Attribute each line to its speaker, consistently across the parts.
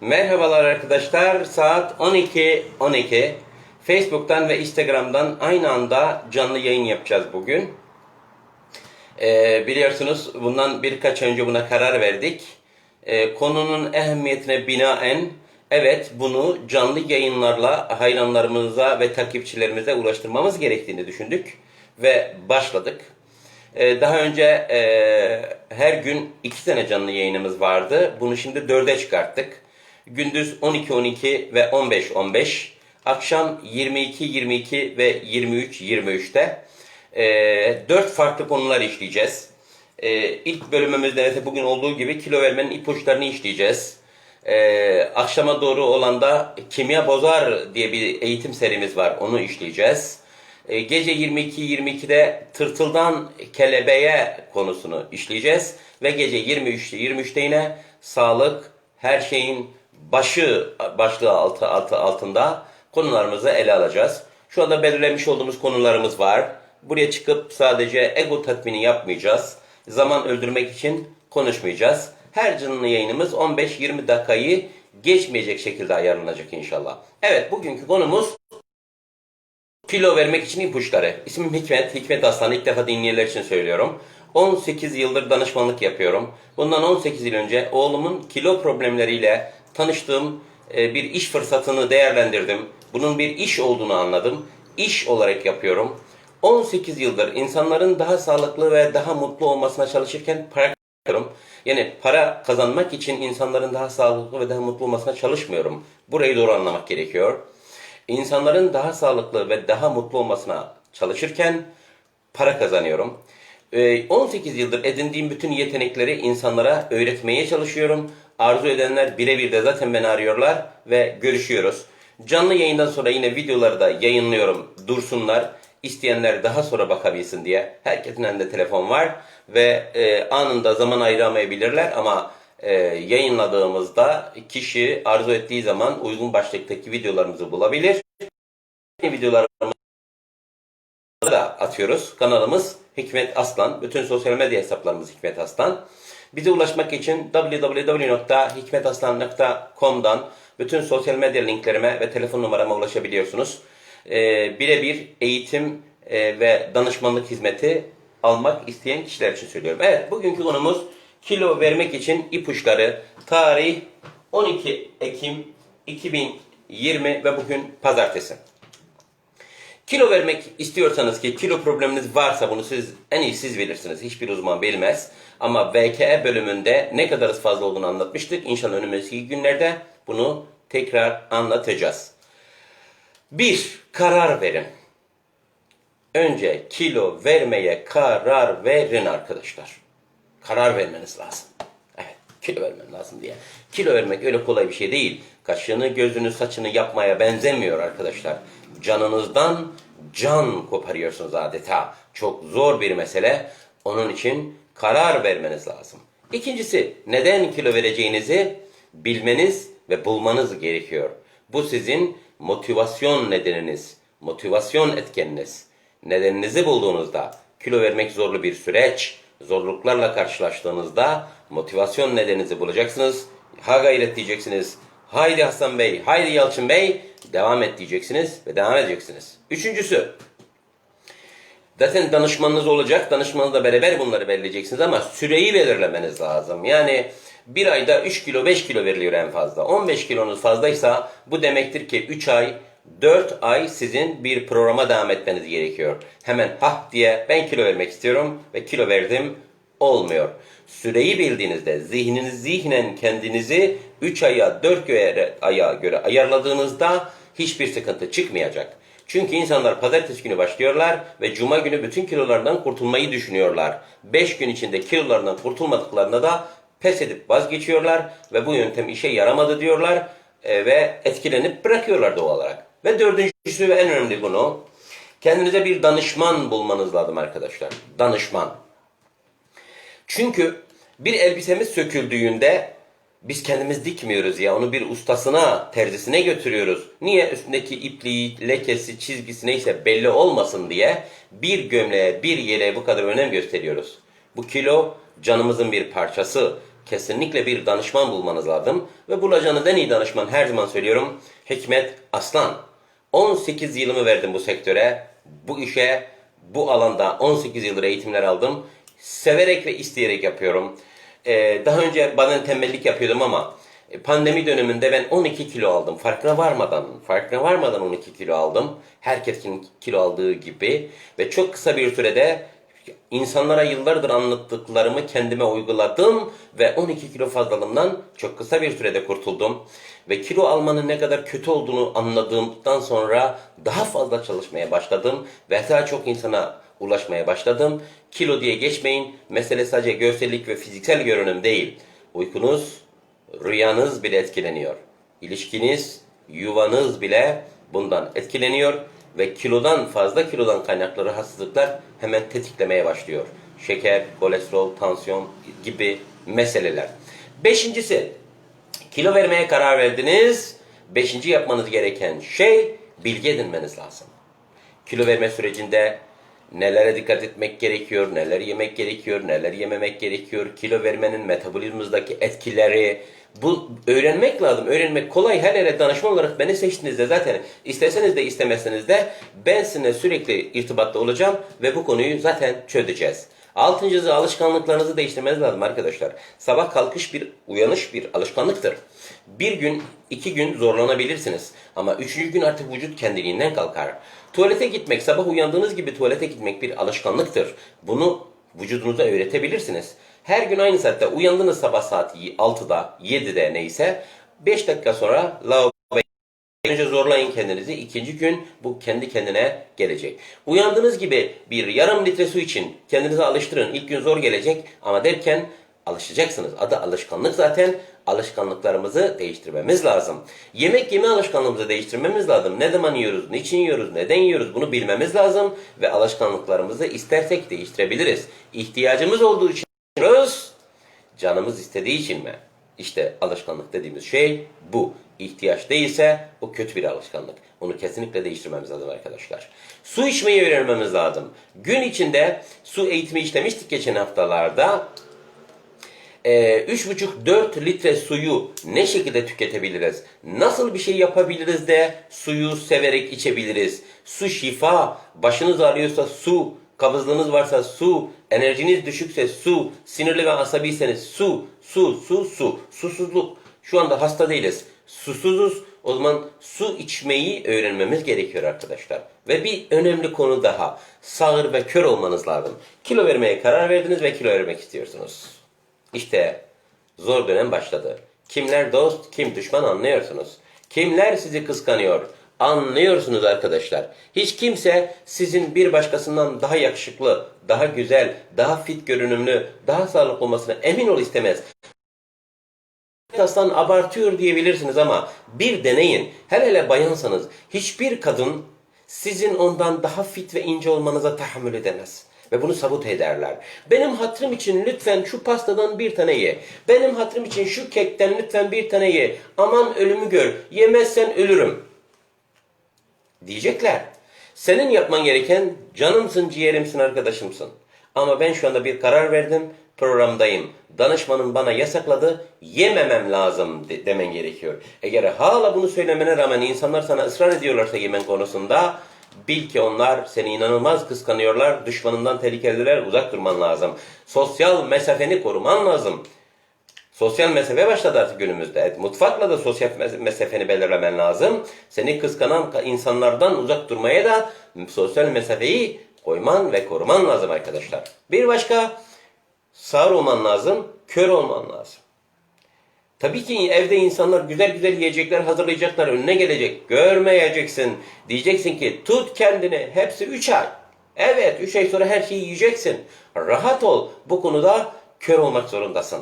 Speaker 1: Merhabalar arkadaşlar. Saat 12.12. 12. Facebook'tan ve Instagram'dan aynı anda canlı yayın yapacağız bugün. Ee, biliyorsunuz bundan birkaç önce buna karar verdik. Ee, konunun ehemmiyetine binaen evet bunu canlı yayınlarla hayranlarımıza ve takipçilerimize ulaştırmamız gerektiğini düşündük ve başladık. Ee, daha önce e, her gün iki tane canlı yayınımız vardı. Bunu şimdi dörde çıkarttık. Gündüz 12-12 ve 15-15. Akşam 22-22 ve 23-23'te. Ee, dört farklı konular işleyeceğiz. Ee, ilk bölümümüzde mesela bugün olduğu gibi kilo vermenin ipuçlarını işleyeceğiz. Ee, akşama doğru olan da kimya bozar diye bir eğitim serimiz var. Onu işleyeceğiz. Ee, gece 22-22'de tırtıldan kelebeğe konusunu işleyeceğiz. Ve gece 23'te 23'te yine sağlık her şeyin başı başlığı altı, altı altında konularımızı ele alacağız. Şu anda belirlemiş olduğumuz konularımız var. Buraya çıkıp sadece ego tatmini yapmayacağız. Zaman öldürmek için konuşmayacağız. Her canlı yayınımız 15-20 dakikayı geçmeyecek şekilde ayarlanacak inşallah. Evet bugünkü konumuz Kilo vermek için ipuçları. İsmim Hikmet. Hikmet Aslan. İlk defa dinleyenler için söylüyorum. 18 yıldır danışmanlık yapıyorum. Bundan 18 yıl önce oğlumun kilo problemleriyle tanıştığım e, bir iş fırsatını değerlendirdim. Bunun bir iş olduğunu anladım. İş olarak yapıyorum. 18 yıldır insanların daha sağlıklı ve daha mutlu olmasına çalışırken para kazanıyorum. Yani para kazanmak için insanların daha sağlıklı ve daha mutlu olmasına çalışmıyorum. Burayı doğru anlamak gerekiyor. İnsanların daha sağlıklı ve daha mutlu olmasına çalışırken para kazanıyorum. Ee, 18 yıldır edindiğim bütün yetenekleri insanlara öğretmeye çalışıyorum. Arzu edenler birebir de zaten beni arıyorlar ve görüşüyoruz. Canlı yayından sonra yine videoları da yayınlıyorum. Dursunlar. İsteyenler daha sonra bakabilsin diye. Herkesin elinde telefon var ve e, anında zaman ayıramayabilirler ama e, yayınladığımızda kişi arzu ettiği zaman uygun başlıktaki videolarımızı bulabilir. Videolarımızı da atıyoruz. Kanalımız Hikmet Aslan. Bütün sosyal medya hesaplarımız Hikmet Aslan. Bize ulaşmak için www.hikmetaslan.com'dan bütün sosyal medya linklerime ve telefon numarama ulaşabiliyorsunuz. Ee, birebir eğitim e, ve danışmanlık hizmeti almak isteyen kişiler için söylüyorum. Evet, bugünkü konumuz kilo vermek için ipuçları. Tarih 12 Ekim 2020 ve bugün pazartesi. Kilo vermek istiyorsanız ki kilo probleminiz varsa bunu siz en iyi siz bilirsiniz. Hiçbir uzman bilmez. Ama VKE bölümünde ne kadar fazla olduğunu anlatmıştık. İnşallah önümüzdeki günlerde bunu tekrar anlatacağız. Bir, karar verin. Önce kilo vermeye karar verin arkadaşlar. Karar vermeniz lazım. Evet, kilo vermen lazım diye. Kilo vermek öyle kolay bir şey değil. Kaşını, gözünü, saçını yapmaya benzemiyor arkadaşlar. Canınızdan can koparıyorsunuz adeta. Çok zor bir mesele. Onun için karar vermeniz lazım. İkincisi, neden kilo vereceğinizi bilmeniz ve bulmanız gerekiyor. Bu sizin motivasyon nedeniniz, motivasyon etkeniniz. Nedeninizi bulduğunuzda kilo vermek zorlu bir süreç. Zorluklarla karşılaştığınızda motivasyon nedeninizi bulacaksınız. Ha gayret diyeceksiniz. Haydi Hasan Bey, haydi Yalçın Bey devam et diyeceksiniz ve devam edeceksiniz. Üçüncüsü, zaten danışmanınız olacak. Danışmanınızla beraber bunları belirleyeceksiniz ama süreyi belirlemeniz lazım. Yani bir ayda 3 kilo 5 kilo veriliyor en fazla. 15 kilonuz fazlaysa bu demektir ki 3 ay 4 ay sizin bir programa devam etmeniz gerekiyor. Hemen hah diye ben kilo vermek istiyorum ve kilo verdim olmuyor. Süreyi bildiğinizde zihniniz zihnen kendinizi 3 aya 4 aya göre ayarladığınızda hiçbir sıkıntı çıkmayacak. Çünkü insanlar pazartesi günü başlıyorlar ve cuma günü bütün kilolardan kurtulmayı düşünüyorlar. 5 gün içinde kilolarından kurtulmadıklarında da pes edip vazgeçiyorlar ve bu yöntem işe yaramadı diyorlar e, ve etkilenip bırakıyorlar doğal olarak. Ve dördüncüsü ve en önemli bunu kendinize bir danışman bulmanız lazım arkadaşlar. Danışman. Çünkü bir elbisemiz söküldüğünde biz kendimiz dikmiyoruz ya. Onu bir ustasına, terzisine götürüyoruz. Niye? Üstündeki ipliği, lekesi, çizgisi neyse belli olmasın diye bir gömleğe, bir yeleğe bu kadar önem gösteriyoruz. Bu kilo canımızın bir parçası. kesinlikle bir danışman bulmanız lazım. Ve bulacağınız en iyi danışman her zaman söylüyorum Hikmet Aslan. 18 yılımı verdim bu sektöre, bu işe, bu alanda 18 yıldır eğitimler aldım. Severek ve isteyerek yapıyorum. Ee, daha önce bazen tembellik yapıyordum ama e, pandemi döneminde ben 12 kilo aldım. Farkına varmadan, farkına varmadan 12 kilo aldım. Herkesin kilo aldığı gibi ve çok kısa bir sürede insanlara yıllardır anlattıklarımı kendime uyguladım ve 12 kilo fazlalığımdan çok kısa bir sürede kurtuldum. Ve kilo almanın ne kadar kötü olduğunu anladığımdan sonra daha fazla çalışmaya başladım ve daha çok insana ulaşmaya başladım. Kilo diye geçmeyin. Mesele sadece görsellik ve fiziksel görünüm değil. Uykunuz, rüyanız bile etkileniyor. İlişkiniz, yuvanız bile bundan etkileniyor ve kilodan fazla kilodan kaynaklı rahatsızlıklar hemen tetiklemeye başlıyor. Şeker, kolesterol, tansiyon gibi meseleler. Beşincisi, kilo vermeye karar verdiniz. Beşinci yapmanız gereken şey bilgi edinmeniz lazım. Kilo verme sürecinde nelere dikkat etmek gerekiyor, neler yemek gerekiyor, neler yememek gerekiyor, kilo vermenin metabolizmamızdaki etkileri, bu öğrenmek lazım. Öğrenmek kolay. Her yere danışman olarak beni seçtiğinizde zaten isteseniz de istemeseniz de ben sizinle sürekli irtibatta olacağım ve bu konuyu zaten çözeceğiz. Altıncısı alışkanlıklarınızı değiştirmeniz lazım arkadaşlar. Sabah kalkış bir uyanış bir alışkanlıktır. Bir gün, iki gün zorlanabilirsiniz. Ama üçüncü gün artık vücut kendiliğinden kalkar. Tuvalete gitmek, sabah uyandığınız gibi tuvalete gitmek bir alışkanlıktır. Bunu vücudunuza öğretebilirsiniz. Her gün aynı saatte uyandınız sabah saat 6'da, 7'de neyse 5 dakika sonra lavaboya Önce zorlayın kendinizi. İkinci gün bu kendi kendine gelecek. Uyandığınız gibi bir yarım litre su için kendinizi alıştırın. İlk gün zor gelecek ama derken alışacaksınız. Adı alışkanlık zaten. Alışkanlıklarımızı değiştirmemiz lazım. Yemek yeme alışkanlığımızı değiştirmemiz lazım. Ne zaman yiyoruz, niçin yiyoruz, neden yiyoruz bunu bilmemiz lazım. Ve alışkanlıklarımızı istersek değiştirebiliriz. İhtiyacımız olduğu için yiyoruz, canımız istediği için mi? İşte alışkanlık dediğimiz şey bu. İhtiyaç değilse o kötü bir alışkanlık. Onu kesinlikle değiştirmemiz lazım arkadaşlar. Su içmeyi öğrenmemiz lazım. Gün içinde su eğitimi işlemiştik geçen haftalarda. Ee, 3,5-4 litre suyu ne şekilde tüketebiliriz? Nasıl bir şey yapabiliriz de suyu severek içebiliriz? Su şifa, başınız ağrıyorsa su, kabızlığınız varsa su, enerjiniz düşükse su, sinirli ve asabiyseniz su, su, su, su, susuzluk. Şu anda hasta değiliz. Susuzuz. O zaman su içmeyi öğrenmemiz gerekiyor arkadaşlar. Ve bir önemli konu daha. Sağır ve kör olmanız lazım. Kilo vermeye karar verdiniz ve kilo vermek istiyorsunuz. İşte zor dönem başladı. Kimler dost, kim düşman anlıyorsunuz. Kimler sizi kıskanıyor, anlıyorsunuz arkadaşlar. Hiç kimse sizin bir başkasından daha yakışıklı, daha güzel, daha fit görünümlü, daha sağlıklı olmasına emin ol istemez. Aslan abartıyor diyebilirsiniz ama bir deneyin. Hele hele bayansanız hiçbir kadın sizin ondan daha fit ve ince olmanıza tahammül edemez. Ve bunu sabut ederler. Benim hatırım için lütfen şu pastadan bir tane ye. Benim hatırım için şu kekten lütfen bir tane ye. Aman ölümü gör. Yemezsen ölürüm. Diyecekler. Senin yapman gereken canımsın, ciğerimsin, arkadaşımsın. Ama ben şu anda bir karar verdim. Programdayım. Danışmanım bana yasakladı. Yememem lazım de- demen gerekiyor. Eğer hala bunu söylemene rağmen insanlar sana ısrar ediyorlarsa yemen konusunda bil ki onlar seni inanılmaz kıskanıyorlar. Düşmanından tehlikeliler. Uzak durman lazım. Sosyal mesafeni koruman lazım. Sosyal mesafe başladı artık günümüzde. Evet, mutfakla da sosyal mes- mesafeni belirlemen lazım. Seni kıskanan ka- insanlardan uzak durmaya da sosyal mesafeyi koyman ve koruman lazım arkadaşlar. Bir başka sağır olman lazım, kör olman lazım. Tabii ki evde insanlar güzel güzel yiyecekler hazırlayacaklar, önüne gelecek. Görmeyeceksin. Diyeceksin ki tut kendini. Hepsi 3 ay. Evet 3 ay sonra her şeyi yiyeceksin. Rahat ol. Bu konuda kör olmak zorundasın.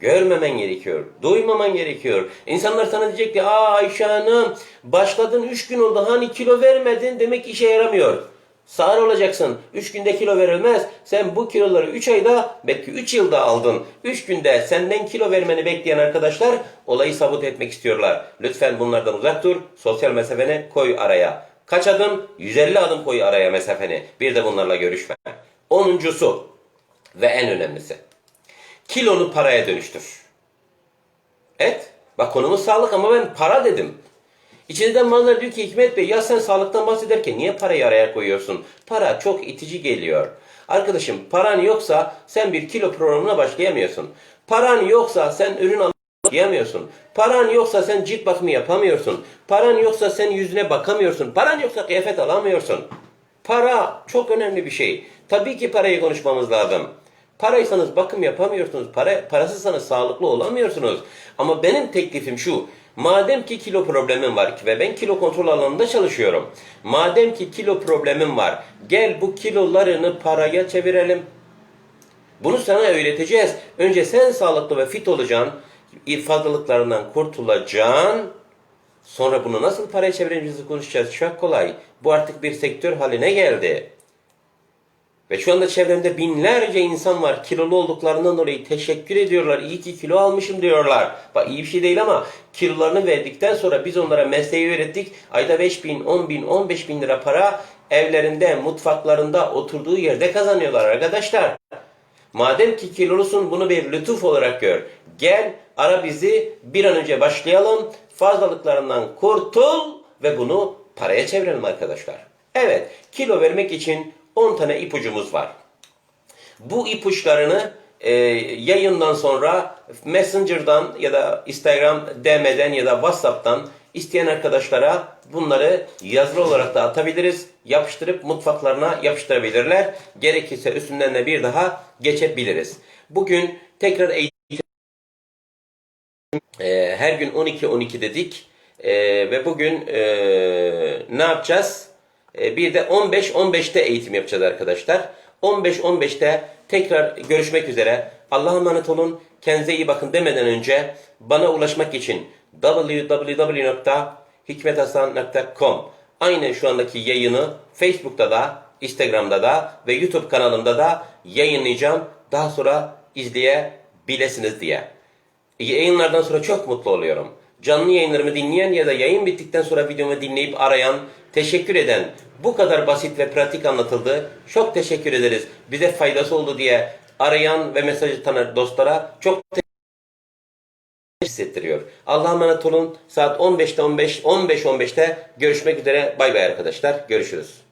Speaker 1: Görmemen gerekiyor. Duymaman gerekiyor. İnsanlar sana diyecek ki aa Ayşe Hanım başladın 3 gün oldu hani kilo vermedin demek işe yaramıyor. Sağır olacaksın. 3 günde kilo verilmez. Sen bu kiloları 3 ayda belki 3 yılda aldın. 3 günde senden kilo vermeni bekleyen arkadaşlar olayı sabut etmek istiyorlar. Lütfen bunlardan uzak dur. Sosyal mesafeni koy araya. Kaç adım? 150 adım koy araya mesafeni. Bir de bunlarla görüşme. Onuncusu ve en önemlisi. kilonu paraya dönüştür. Evet. Bak konumuz sağlık ama ben para dedim. İçinizden bazıları diyor ki Hikmet Bey ya sen sağlıktan bahsederken niye parayı araya koyuyorsun? Para çok itici geliyor. Arkadaşım paran yoksa sen bir kilo programına başlayamıyorsun. Paran yoksa sen ürün almayamıyorsun. Paran yoksa sen cilt bakımı yapamıyorsun. Paran yoksa sen yüzüne bakamıyorsun. Paran yoksa kıyafet alamıyorsun. Para çok önemli bir şey. Tabii ki parayı konuşmamız lazım. Paraysanız bakım yapamıyorsunuz. Para, parasızsanız sağlıklı olamıyorsunuz. Ama benim teklifim şu. Madem ki kilo problemim var ve ben kilo kontrol alanında çalışıyorum. Madem ki kilo problemim var. Gel bu kilolarını paraya çevirelim. Bunu sana öğreteceğiz. Önce sen sağlıklı ve fit olacaksın. Fazlalıklarından kurtulacaksın. Sonra bunu nasıl paraya çevireceğimizi konuşacağız. Çok kolay. Bu artık bir sektör haline geldi. Ve şu anda çevremde binlerce insan var. Kilolu olduklarından dolayı teşekkür ediyorlar. İyi ki kilo almışım diyorlar. Bak iyi bir şey değil ama kilolarını verdikten sonra biz onlara mesleği öğrettik. Ayda 5 bin, 10 bin, 15 bin lira para evlerinde, mutfaklarında, oturduğu yerde kazanıyorlar arkadaşlar. Madem ki kilolusun bunu bir lütuf olarak gör. Gel ara bizi bir an önce başlayalım. Fazlalıklarından kurtul ve bunu paraya çevirelim arkadaşlar. Evet kilo vermek için 10 tane ipucumuz var. Bu ipuçlarını e, yayından sonra Messenger'dan ya da Instagram DM'den ya da WhatsApp'tan isteyen arkadaşlara bunları yazılı olarak da atabiliriz. Yapıştırıp mutfaklarına yapıştırabilirler. Gerekirse üstünden de bir daha geçebiliriz. Bugün tekrar eğitim e, her gün 12-12 dedik. E, ve bugün e, ne yapacağız? E, bir de 15-15'te eğitim yapacağız arkadaşlar. 15-15'te tekrar görüşmek üzere. Allah'a emanet olun. Kendinize iyi bakın demeden önce bana ulaşmak için www.hikmethasan.com Aynı şu andaki yayını Facebook'ta da, Instagram'da da ve YouTube kanalımda da yayınlayacağım. Daha sonra izleyebilirsiniz diye. Yayınlardan sonra çok mutlu oluyorum. Canlı yayınlarımı dinleyen ya da yayın bittikten sonra videomu dinleyip arayan, teşekkür eden, bu kadar basit ve pratik anlatıldı. Çok teşekkür ederiz. Bize faydası oldu diye arayan ve mesaj atan dostlara çok teşekkür hissettiriyor. Allah'a emanet olun. Saat 15'te 15, 15-15'te görüşmek üzere. Bay bay arkadaşlar. Görüşürüz.